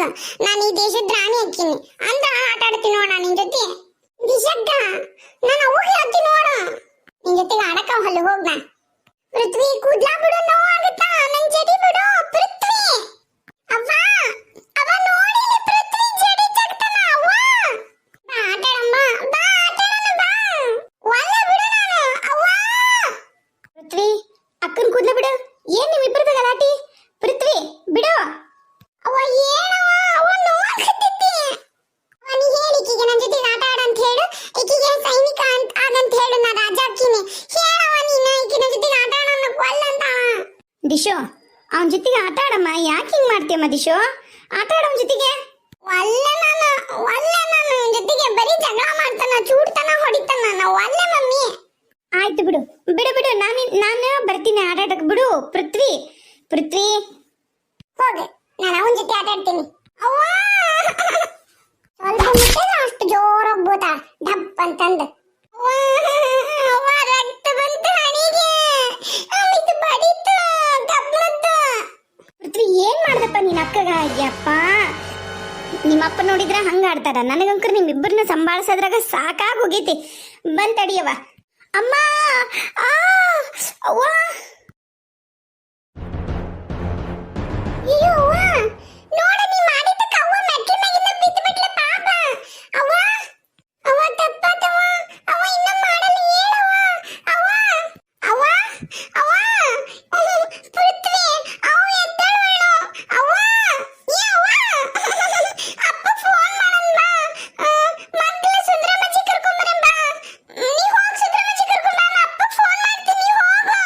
ಸೈನಿಕ ಆಗ ನಾನು ಈ ದೇಶದ ರಾಣಿ ಹಾಕಿನಿ ಅಂದ್ರ ಆಟ ಆಡ್ತೀನಿ ನೋಡ ನಿನ್ ಜೊತೆ ದಿಶಕ್ಕ ನಾನು ಅವಾಗ ಹೇಳ್ತೀನಿ ನೋಡು ನಿನ್ ಜೊತೆಗೆ ಆಡಕ ಹೊಲ್ಲ ಹೋಗ್ ಬಾ ಪೃಥ್ವಿ ಕೂದ್ಲಾ ಬಿಡು ನೋವಾಗುತ್ತಾ ನನ್ ಜಡಿ ಬಿಡು ಪೃಥ್ವಿ ಅವ್ವ ಅವ್ವ ನೋಡಿ ಇಲ್ಲಿ ಪೃಥ್ವಿ ಜಡಿ ಜಗ್ತಾನ ಅವ್ವ ಬಾ ಆಟಾಡಮ್ಮ ಬಾ ಆಟಾಡೋಣ ಬಾ ಒಲ್ಲ ಬಿಡು ನಾನು ಅವ್ವ ಪೃಥ್ವಿ ಅಕ್ಕನ್ ಕೂದ್ಲ ಬಿಡು ಏನ್ ನಿಮ್ಮಿಬ್ಬರದ ಗಲಾಟಿ ಪೃಥ್ವಿ ಬಿಡು ಅವ್ವ ಏನವ್ವ ಅವ್ವ ನೋವಾಗತ್ತೈತಿ ನೀ ಹೇಳಿ ಈಕಿಗೆ ನನ್ನ ಜೊತೆ ಆಟ ಆಡ ಅಂತ ಹೇಳು ಈಕಿಗೆ ಸೈನಿಕ ಅಂತ ಆಗಂತ ಹೇಳು ನಾ ರಾಜ ಹಾಕಿನಿ ಹೇಳವ ನೀನು ಈಕಿನ ಜೊತೆ ಆಟ ಆಡೋಣ ಕೊಲ್ಲ ಅಂತ ದಿಶೋ ಅವನ ಜೊತೆಗೆ ಆಟ ಆಡಮ್ಮ ಯಾಕೆ ಹಿಂಗ್ ಮಾಡ್ತೀಯಮ್ಮ ದಿಶೋ ಆಟ ಆಡೋನ್ ಜೊತೆಗೆ? ಒಲ್ಲೆ ನಾನು ಒಲ್ಲೆ ನಾನು ಇವ್ನ್ ಜೊತೆಗೆ ಬರೀ ಜಗಳ ಮಾಡ್ತಾನ ಚೂಡ್ತಾನ ಹೊಡಿತಾನ ನಾ ಒಲ್ಲೆ ಮಮ್ಮಿ. ಆಯ್ತು ಬಿಡು ಬಿಡು ಬಿಡು ನಾನು ನಾನು ಬರ್ತೀನಿ ಆಟ ಬಿಡು ಪೃಥ್ವಿ ಪೃಥ್ವಿ. ಹೋಗೆ ನಾನು ಅವನ ಜೊತೆ ಆಟ ಆಡ್ತೀನಿ. ಅವ್ವ! ಸ್ವಲ್ಪ ಮುಟ್ಟಿದ್ರೆ ಅಷ್ಟು ಜೋರಾಗಿ ಬೋತ ಡಪ್ ಅಂತಂದು. ಅವ್ವ, ರಕ್ತ ಬಂತು ಹಣಿಗೆ. ಅಮಿತು ಬಡಿತು ಕಬ್ಬತ್ತು ಪೃಥ್ವಿ ಏನ್ ನಿನ್ನ ನಿನ್ ಅಕ್ಕಗ ನಿಮ್ಮ ಅಪ್ಪ ನೋಡಿದ್ರ ಹಂಗ ಆಡ್ತಾರ. ನನಗಂಕರ್ ನಿಮ್ಮಿಬ್ಬರನ್ನ ಸಂಭಾಳಿಸೋದ್ರಾಗ ಸಾಕಾಗ್ ಹೋಗೈತಿ. ಬಂದ್ ತಡಿಯವ ಅಮ್ಮ, ಆ, ಅವ್ವ ಅಯ್ಯೋ ಅವ್ವ ನೋಡ ನೀ ಮಾಡಿದ್ದಕ್ಕ ಅವ್ವ ಮೆಟ್ಲ ಮ್ಯಾಗಿಂದ ಬಿದ್ದು ಬಿಟ್ಲೆ ಪಾಪ ಅವ್ವ ಅವ್ವ ತಪ್ಪಾತವ್ವ ಅವ್ವ ಇನ್ನ ಮಾಡಲ್ಲ ಹೇಳವ್ವ ಅವ್ವ ಅವ್ವ ಅವ್ವ ಪೃಥ್ವಿ ಅವ ಎದ್ದೇಳು ಅವ್ವ ಏ ಅವ್ವ ಅಪ್ಪ ಫೋನ್ ಮಾಡನ್ ಬಾ ಮಕ್ಕಳ ಸುಂದ್ರಮಜ್ಜಿ ಕರ್ಕೊಂಬರನ್ ಬಾ ನೀ ಹೋಗ್ ಸುಂದ್ರಮಜ್ಜಿ ಕರ್ಕೊಂಬ ನಾ ಅಪ್ಪ ಫೋನ್ ಮಾಡ್ತೀನಿ ನೀ ಹೋಗು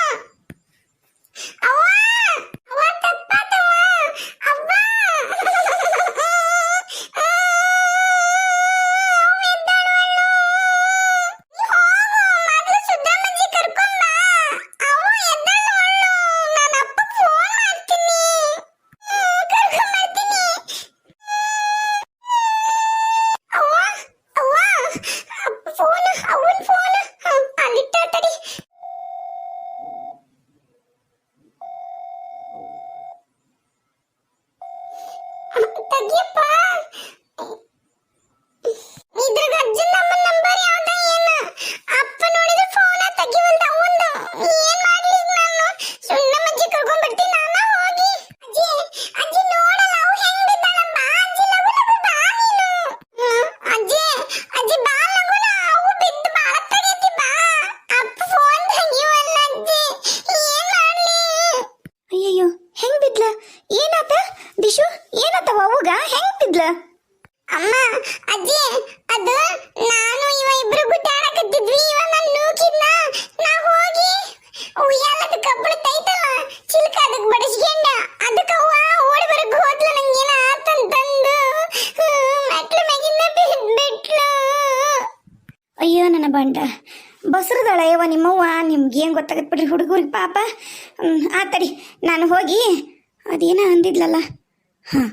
ಅವ್ವ ಅವ್ವ ತಪ್ಪಾತವ್ವ ಅವ್ವ ಫೋನ್ ಅವನ್ ಫೋನ್ ಅಲ್ಲಿಟ್ಟ ತಡಿ ತೆಗಿಯಪ್ಪ ಇದ್ರಾಗ ಅಜ್ಜನ ಅಮ್ಮನ ನಂಬರ್ ಯಾವ್ದ ಏನು ಅಪ್ಪ ನೋಡಿದ್ರೆ ಫೋನ ತೆಗಿವಲ್ದ ಅವಂದು ಏನ್ ಮಾಡ್ಲಿ ಈಗ ನಾನು ಸುಣ್ಣ ಮಜ್ಜಿ ಕರ್ಕೊಂಡ್ ಬರ್ತೀನಿ ನಾನ ಹೋಗಿ ಅಜ್ಜಿ ಅಜ್ಜಿ ನೋಡಲ್ಲ ಅವು ಹೆಂಗ್ ಬಿದ್ದಾಳ ಬಾ ಅಜ್ಜಿ ಲಗು ಲಗು ಬಾ ನೀನು ಹ್ಮ್, ಅಜ್ಜಿ ಅಜ್ಜಿ ಬಾ ಲಗುನ ಅವು ಬಿದ್ದು ಬಾಳ ತಡೀತಿ ಬಾ ಅಪ್ಪ ಫೋನ್ ತೆಗಿವಲ್ಲ ಅಜ್ಜಿ ಏನ್ ಮಾಡ್ಲಿ ಅಯ್ಯಯ್ಯೋ ಹೆಂಗ್ ಬಿದ್ಲ ಏನಾತ ದಿಶು ಏನಾತವ ಅವ್ಗ ಹೆಂಗ್ ಬಿದ್ಲ ಅಮ್ಮ ಅಜ್ಜಿ ಅದು ನಾನು ಇವ ಇಬ್ರು ಗುಡ್ಡಾಡಕತ್ತಿದ್ವಿ ಇವ ನನ್ನ ನೂಕಿದ್ನ. ನಾ ಹೋಗಿ ಉಯ್ಯಾಲದ ಕಬ್ಬಳು ತೈತಲ್ಲ ಚಿಲ್ಕ ಅದಕ್ಕೆ ಬಡಿಸ್ಕೊಂಡ. ಅದಕ್ಕೆ ಅವ್ವ ಓಡಿ ಬರಕ್ ಹೋದ್ಲ ನಂಗೇನ ಆತಂತಂದು ಮೆಟ್ಲ ಮ್ಯಾಗಿಂದ ಬಿಟ್ಲು. ಅಯ್ಯೋ ನನ್ನ ಬಂಡ. ಬಸರದಳ ಯವ್ವ ನಿಮ್ಮವ್ವ ನಿಮ್ಗೆ ಏನು ಗೊತ್ತಾಗತ್ತೆ ಬಿಡ್ರಿ ಹುಡುಗರಿಗೆ ಪಾಪ. ಆತಡಿ ನಾನು ಹೋಗಿ ಅದೇನ ಅಂದಿದ್ಲಲ್ಲ? ಹಾಂ.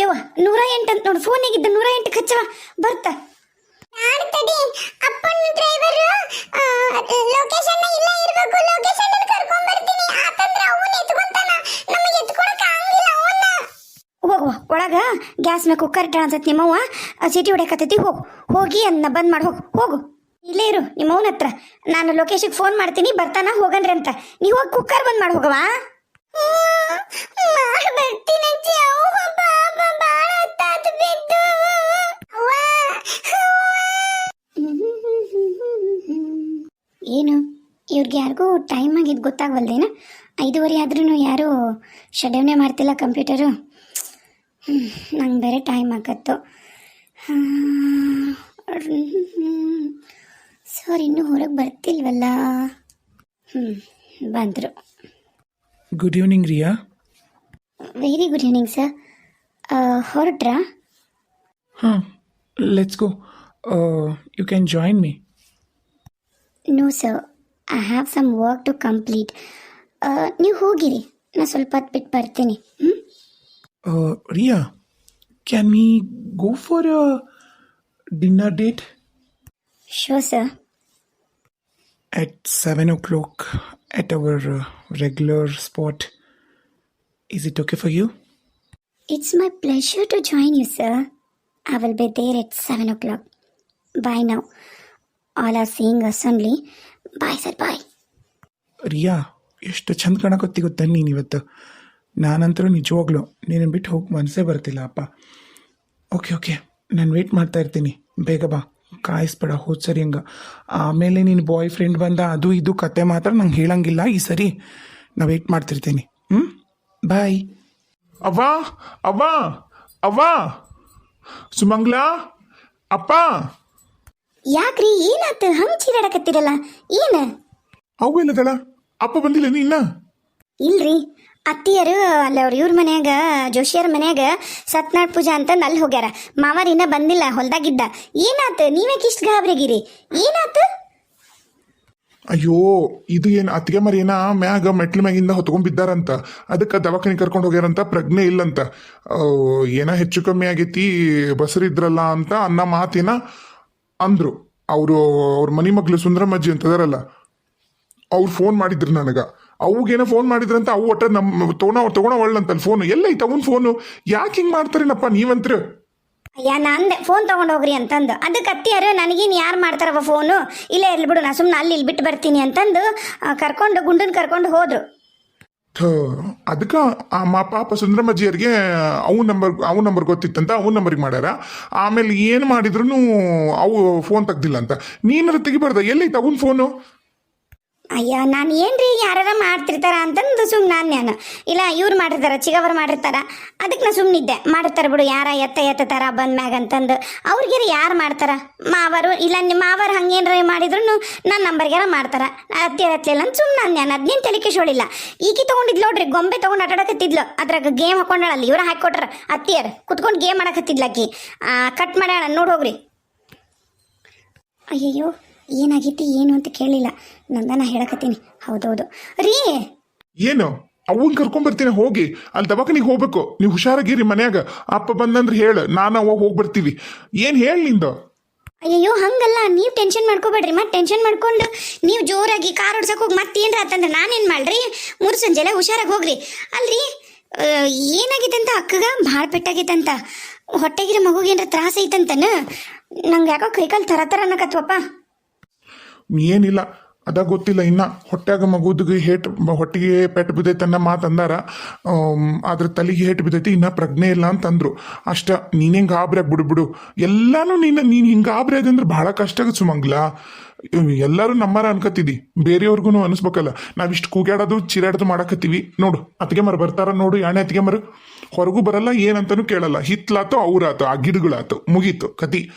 ಯವ್ವ ನೂರ ಎಂಟು ಅಂತ ನೋಡು ಫೋನಿಗಿದ್ದ ನೂರ ಎಂಟು ಖಚ್ಚವ ಬರ್ತ. ಆಡ್ತಡಿ ಅಪ್ಪನ ಡ್ರೈವರ್ ಲೊಕೇಶನ್ ಇಲ್ಲ ಇರ್ಬೇಕು ಲೊಕೇಶನ್ ಕರ್ಕೊಂಡ್ ಬರ್ತೀನಿ. ಆತಂದ್ರೆ ಅವನು ಎತ್ಕೊಂತಾನ. ನಮಗೆ ಎತ್ಕೊಳಕ್ ಆಗಂಗಿಲ್ಲ ಅವನ್ನ ಹೋಗುವ ಒಳಗ ಗ್ಯಾಸ್ನ ಕುಕ್ಕರ್ ಇಟ್ಟ ಅನ್ಸತ್ ನಿಮ್ಮವ್ವ ಸಿಟಿ ಹೊಡೆಯಕತ್ತೈತಿ ಹೋಗು. ಹೋಗಿ ಅದನ್ನ ಬಂದ್ ಮಾಡಿ ಹೋಗು ಹೋಗು. ಇಲ್ಲೇ ಇರು ನಿಮ್ಮವನ ಹತ್ರ. ನಾನು ಲೊಕೇಶನ್ಗೆ ಫೋನ್ ಮಾಡ್ತೀನಿ ಬರ್ತಾನ ಹೋಗನ್ರಿ ಅಂತ. ನೀವು ಹೋಗಿ ಕುಕ್ಕರ್ ಬಂದ್ ಮಾಡಿ ಹೋಗವಾ ಮಾಡ್ಬರ್ತೀನಿ ಅಜ್ಜಿ ಅವ್ವ ಪಾಪ ಬಾಳ ಹೊತ್ತಾತು ಬಿದ್ದು ಅವ್ವ ಏನು ಯಾರಿಗೂ ಟೈಮ್ ಆಗಿದ್ದು ಗೊತ್ತಾಗವಲ್ದೇನು? ಐದುವರೆ ಆದ್ರೂ ಯಾರೂ ಶಡವಣೆ ಮಾಡ್ತಿಲ್ಲ ಕಂಪ್ಯೂಟರು. ನಂಗೆ ಬೇರೆ ಟೈಮ್ ಆಗತ್ತು. ಸರ್ ಇನ್ನೂ ಹೊರಗೆ ಬರ್ತಿಲ್ವಲ್ಲ? ಹ್ಞೂ ಬಂದರು. Good evening Riya very good evening sir ಹೊರಟ್ರಾ? ಹಾಂ let's go you can join me no sir I have some work to complete ನೀವು ಹೋಗಿರಿ ನಾ ಸ್ವಲ್ಪ ಹೊತ್ತು ಬಿಟ್ಟು ಬರ್ತೀನಿ ಹ್ಞೂ Uh, Ria, can we go for a dinner date show sir at 7 o'clock at our uh, regular spot? Is it okay for you? It's my pleasure to join you, sir. I will be there at 7 o'clock. Bye now. All are seeing us only. Bye, sir bye Riya ಎಷ್ಟು ಚಂದ ಕಾಣಕೊತ್ತಿ ಗೊತ್ತಾ ನೀನು ಇವತ್ತು ನಾನಂತರೂ ನಿಜವಾಗ್ಲು ನೀನು ಬಿಟ್ಟು ಹೋಗಿ ಮನಸ್ಸೇ ಬರ್ತಿಲ್ಲ ಅಪ್ಪ. Okay okay. ನಾನು ವೇಟ್ ಮಾಡ್ತಾ ಇರ್ತೀನಿ. ಬೇಗ ಬಾ. ಕಾಯಿಸ್ಬೇಡ ಹೋದ್ ಸರಿ ಹಂಗೆ. ಆಮೇಲೆ ನಿನ್ನ ಬಾಯ್ ಫ್ರೆಂಡ್ ಬಂದ ಅದು ಇದು ಕತೆ ಮಾತ್ರ ನಂಗೆ ಹೇಳಂಗಿಲ್ಲ ಈ ಸರಿ. ನಾ ವೇಟ್ ಮಾಡ್ತಿರ್ತೀನಿ. ಹ್ಞೂ ಬಾಯ್ ಅವ್ವ ಅವ್ವ ಅವ್ವ. ಸುಮಂಗ್ಲಾ ಅಪ್ಪ. ಯಾಕ್ರಿ ಏನಾತ? ಹಂಗ್ ಚೀರಾಡಕತ್ತಿರಲ್ಲ? ಏನ? ಅವು ಅಪ್ಪ ಬಂದಿಲ್ಲ ನೀ ಇನ್ನ? ಇಲ್ರಿ. ಅತ್ತಿಯರು ಅಲ್ಲ ಅವ್ರ ಇವ್ರ ಮನ್ಯಾಗ ಜೋಶಿಯರ್ ಮನ್ಯಾಗ ಸತ್ನಾಡ್ ಪೂಜಾ ಅಂತ ಅಲ್ಲಿ ಹೋಗ್ಯಾರ. ಮಾವಾರ ಇನ್ನ ಬಂದಿಲ್ಲ ಹೊಲ್ದಾಗಿದ್ದ. ಏನಾತ? ನೀವೇ ಕಿಷ್ಟ್ ಗಾಬ್ರಿಗಿರಿ? ಏನಾತ? ಅಯ್ಯೋ ಇದು ಏನು ಅತ್ತಿಗೆ ಮರಿ ಏನ ಮ್ಯಾಗ ಮೆಟ್ಲ ಮ್ಯಾಗಿಂದ ಹೊತ್ಕೊಂಡ್ ಬಿದ್ದಾರಂತ. ಅದಕ್ಕೆ ದವಾಖಾನೆ ಕರ್ಕೊಂಡು ಹೋಗ್ಯಾರಂತ ಪ್ರಜ್ಞೆ ಇಲ್ಲಂತ. ಏನ ಹೆಚ್ಚು ಕಮ್ಮಿ ಆಗೈತಿ? ಬಸರಿದ್ರಲ್ಲ ಅಂತ ಅನ್ನ ಮಾತೇನ? ಅಂದ್ರು. ಅವರು, ಅವ್ರ ಮನಿ ಮಗ್ಳು ಸುಂದರಮ್ಮಜ್ಜಿ ಅಂತದಾರಲ್ಲ ಅವ್ರು ಫೋನ್ ಮಾಡಿದ್ರು ನನಗೆ. ಅವಾಗೇನೋ ಫೋನ್ ಮಾಡಿದ್ರಂತ ಅವು ಒಟ್ಟ ನಮ್ಮ ತಗೋಣ ತಗೋಣ ಫೋನ್ ಎಲ್ಲೈತೆ ಅವನ ಫೋನು ಯಾಕೆ ಹಿಂಗೆ ಮಾಡ್ತಾರೇನಪ್ಪ ನೀವಂತ್ರ? ಅಯ್ಯ, ನಂದೆ ಫೋನ್ ತಗೊಂಡು ಹೋಗ್ರಿ ಅಂತಂದು. ಅದಕ್ಕೆ ಅತ್ತಿಯರು ನನಗೇನು ಯಾರು ಮಾಡ್ತಾರವ ಫೋನು ಇಲ್ಲೇ ಇರ್ಲಿ ಬಿಡು, ನಾ ಸುಮ್ಮನೆ ಅಲ್ಲಿ ಇಲ್ಲಿ ಬಿಟ್ಟು ಬರ್ತೀನಿ ಅಂತಂದು ಕರ್ಕೊಂಡು, ಗುಂಡನ್ ಕರ್ಕೊಂಡು ಹೋದ್ರು. ಅದಕ್ಕೆ ಆ ಪಾಪ ಸುಂದರಮ್ಮಜ್ಜಿಯರಿಗೆ ಅವು ನಂಬರ್ ಅವು ನಂಬರ್ ಗೊತ್ತಿತ್ತಂತ ಅವು ನಂಬರ್ಗೆ ಮಾಡ್ಯಾರ. ಆಮೇಲೆ ಏನು ಮಾಡಿದ್ರು ಅವು ಫೋನ್ ತೆಗ್ದಿಲ್ಲ ಅಂತ. ನೀನಾರು ತೆಗಿಬಾರ್ದ? ಎಲ್ಲಿ ತಗೊಂಡು ಫೋನು ಅಯ್ಯ, ನಾನು ಏನ್ರಿ ಯಾರು ಮಾಡ್ತಿರ್ತಾರ ಅಂತಂದು ಸುಮ್ಮನೆ ನಾನು ನಾನು. ಇಲ್ಲ, ಇವ್ರು ಮಾಡಿರ್ತಾರ, ಚಿಗವರು ಮಾಡಿರ್ತಾರ. ಅದಕ್ಕೆ ನಾ ಸುಮ್ಮನಿದ್ದೆ ಮಾಡಿರ್ತಾರೆ ಬಿಡು, ಯಾರ ಎತ್ತ ಎತ್ತತಾರ, ಬಂದ ಮ್ಯಾಗ ಅಂತಂದು. ಅವ್ರಿಗಾರ ಯಾರು ಮಾಡ್ತಾರ? ಮಾವರು, ಇಲ್ಲ, ನಿಮ್ಮ ಮಾವರು ಹಂಗೇನ್ರ ಮಾಡಿದ್ರು ನನ್ನ ನಂಬರ್ಗ್ಯಾರ ಮಾಡ್ತಾರ. ಹತ್ತಿರ ಹತ್ತಲಿಲ್ಲ ಅಂತ ಸುಮ್ಮನೆ ನಾನು ಅದನ್ನೇನು ತಲೆ ಕೆಶೋಳಿಲ್ಲ. ಈಕಿ ತೊಗೊಂಡಿದ್ಲು ನೋಡ್ರಿ, ಗೊಂಬೆ ತೊಗೊಂಡು ಆಟಾಡಕತ್ತಿದ್ಲು ಅದ್ರಾಗ ಗೇಮ್ ಹಾಕೊಂಡಳಲ್ಲ, ಇವ್ರ ಹಾಕೊಟ್ರ. ಅತ್ತಿಯರ್, ಕುತ್ಕೊಂಡು ಗೇಮ್ ಆಡಕತ್ತಿದ್ಲ ಆಕಿ. ಕಟ್ ಮಾಡ್ಯಾಳ, ನೋಡಿ ಹೋಗ್ರಿ. ಅಯ್ಯಯ್ಯೋ. ಏನಾಗೈತಿ ಏನು ಅಂತ ಕೇಳಿಲ್ಲ. ನಂದನ ಹೇಳಕತ್ತೀನಿ. ಹೌದೌದು. ರೀ! ಏನು? ಅವನ್ ಕರ್ಕೊಂಡ್ಬರ್ತೀನಿ ಹೋಗಿ. ಅಲ್ಲಿ ದವಾಖಾನಿಗೆ ಹೋಗ್ಬೇಕು. ನೀವು ಹುಷಾರಾಗಿರಿ ಮನ್ಯಾಗ. ಅಪ್ಪ ಬಂದಂದ್ರೆ ಹೇಳು. ನಾನು ಅವ ಹೋಗಿ ಬರ್ತೀವಿ. ಏನ್ ಹೇಳ ನಿಂದ? ಅಯ್ಯಯ್ಯೋ ಹಂಗಲ್ಲ. ನೀವು ಟೆನ್ಷನ್ ಮಾಡ್ಕೋಬೇಡ್ರಿ. ಮತ್ತೆ ಟೆನ್ಷನ್ ಮಾಡ್ಕೊಂಡು ನೀವು ಜೋರಾಗಿ ಕಾರ್ ಓಡ್ಸಕ್ ಹೋಗಿ ಮತ್ತೆ ಏನ್ರ ಆತಂದ್ರೆ ನಾನೇನು ಮಾಡ್ರಿ ಮೂರು ಸಂಜೆಲೆ ಹುಷಾರಾಗಿ ಹೋಗ್ರಿ. ಅಲ್ರಿ ಏನಾಗಿತ್ತಂತ ಅಕ್ಕಗ ಭಾಳ ಪೆಟ್ಟಾಗೈತಂತ. ಹೊಟ್ಟೆಗಿರೋ ಮಗುಗೇನ್ರ ತ್ರಾಸ ಐತಂತನ? ನಂಗೆ ಯಾಕೋ ಕೈಕಾಲು ತರ ತರ ಅನ್ನಕತ್ವಪ್ಪ. ಏನಿಲ್ಲ. ಅದ ಗೊತ್ತಿಲ್ಲ. ಇನ್ನ ಹೊಟ್ಟೆಗ ಮಗುದಿಗೆ ಹೇಟ್ ಹೊಟ್ಟಿಗೆ ಪೆಟ್ಟು ಬಿದ್ದೈತೆ ಅನ್ನೋ ಮಾತಂದಾರ ಅಂದಾರ. ಆದ್ರ ತಲೆಗೆ ಹೇಟ್ ಬಿದ್ದೈತಿ, ಇನ್ನ ಪ್ರಜ್ಞೆ ಇಲ್ಲ ಅಂತಂದ್ರು. ಅಷ್ಟ ನೀನೇನ್ ಗಾಬರಿ ಬಿಡು ಬಿಡು. ಎಲ್ಲಾನು ನೀನ್ ನೀನ್ ಹಿಂಗ ಗಾಬರಿ ಅದಂದ್ರೆ ಬಹಳ ಕಷ್ಟ ಸುಮಂಗ್ಲ. ಎಲ್ಲರೂ ನಮ್ಮರ ಅನ್ಕತ್ತಿದಿ. ಬೇರೆಯವ್ರಿಗೂ ಅನಿಸ್ಬೇಕಲ್ಲ. ನಾವಿಷ್ಟು ಕೂಗ್ಯಾಡೋದು, ಚಿರಾಡೋದು ಮಾಡಕತ್ತೀವಿ. ನೋಡು, ಅತ್ತಿಗೆ ಮರ ಬರ್ತಾರ ನೋಡು, ಯಾಣೆ ಅತ್ತಿಗೆ ಮರ. ಹೊರಗೂ ಬರಲ್ಲ, ಏನಂತಾನು ಕೇಳಲ್ಲ. ಹಿತ್ಲಾತು ಅವ್ರಾತು ಆ ಗಿಡಗಳಾತು, ಮುಗೀತು, ಕತಿ.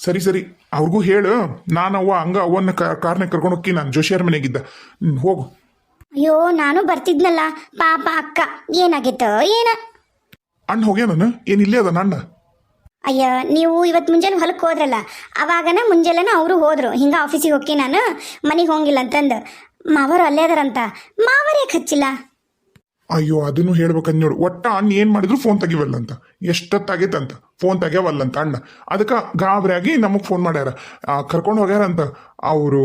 ಸರಿ ಸರಿ ಅವ್ರಿಗೂ ಹೇಳು. ನಾನು ಅವ್ವ ಹಂಗ ಅವನ್ನ ಕಾರ್ನ ಕರ್ಕೊಂಡು ಹೋಗಿ ನಾನು ಜೋಶಿಯರ್ ಮನೆಗಿದ್ದ. ಹ್ಮ್, ಹೋಗು. ಅಯ್ಯೋ ನಾನು ಬರ್ತಿದ್ನಲ್ಲ. ಪಾಪ ಅಕ್ಕ ಏನಾಗಿತ್ತು ಏನ? ಅಣ್ಣ ಹೋಗ್ಯಾನ ಏನ್ ಇಲ್ಲೇ ಅದ ಅಣ್ಣ? ಅಯ್ಯ ನೀವು ಇವತ್ತು ಮುಂಜಾನೆ ಹೊಲಕ್ಕೆ ಹೋದ್ರಲ್ಲ ಅವಾಗನ ಮುಂಜಾನೆನ ಅವರು ಹೋದ್ರು. ಹಿಂಗ ಆಫೀಸಿಗೆ ಹೋಗಿ ನಾನು ಮನೆಗೆ ಹೋಗಿಲ್ಲ ಅಂತಂದು. ಮಾವರು ಅಲ್ಲೇ ಅದಾರಂತ. ಮಾವರೇ ಹಚ್ಚಿಲ್ಲ ಅಯ್ಯೋ, ಅದನ್ನು ಹೇಳ್ಬೇಕಂದ್ ನೋಡು. ಒಟ್ಟ ಅಣ್ಣ ಏನು ಮಾಡಿದ್ರು ಫೋನ್ ತೆಗಿವಲ್ಲಂತ. ಎಷ್ಟೊತ್ತಾಗೈತಂತ. ಫೋನ್ ತೆಗ್ಯವಲ್ಲಂತ ಅಣ್ಣ. ಅದಕ್ಕೆ ಗಾಬರಿಯಾಗಿ ನಮಗೆ ಫೋನ್ ಮಾಡ್ಯಾರ. ಕರ್ಕೊಂಡು ಹೋಗ್ಯಾರಂತ. ಅವರು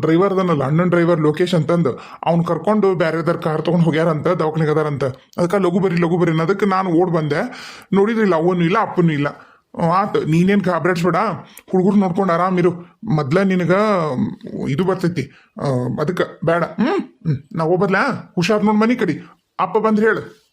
ಡ್ರೈವರ್ ಅದನ್ನಲ್ಲ, ಅಣ್ಣನ ಡ್ರೈವರ್ ಲೋಕೇಶ್ ಅಂತಂದು. ಅವ್ನು ಕರ್ಕೊಂಡು ಬೇರೆದಾರ ಕಾರ್ ತೊಗೊಂಡು ಹೋಗ್ಯಾರಂತ, ದವಾಖಾನೆಗೆ ಅದಾರಂತ. ಅದಕ್ಕೆ ಲಘು ಬರಿ ಲಘು ಬರಿ ಅನ್ನೋದಕ್ಕೆ ನಾನು ಓಡ್ ಬಂದೆ. ನೋಡಿದ್ರಿಲ್ಲ ಅವನು ಇಲ್ಲ, ಅಪ್ಪನೂ ಇಲ್ಲ. ಆತು. ನೀನೇನು ಗಾಬರಾಡ್ಸ್ಬೇಡ. ಹುಡುಗರು ನೋಡ್ಕೊಂಡು ಆರಾಮಿರು ಮೊದ್ಲ ನಿನಗ, ಇದು ಬರ್ತೈತಿ. ಅದಕ್ಕೆ ಬೇಡ. ಹ್ಞೂ ಹ್ಞೂ ನಾ ಹೋಗ್ಬರ್ಲಾ ಹುಷಾರ್ ನೋಡಿ ಮನೆ ಕಡಿ. ಅಪ್ಪ ಬಂದ್ರೆ ಹೇಳು.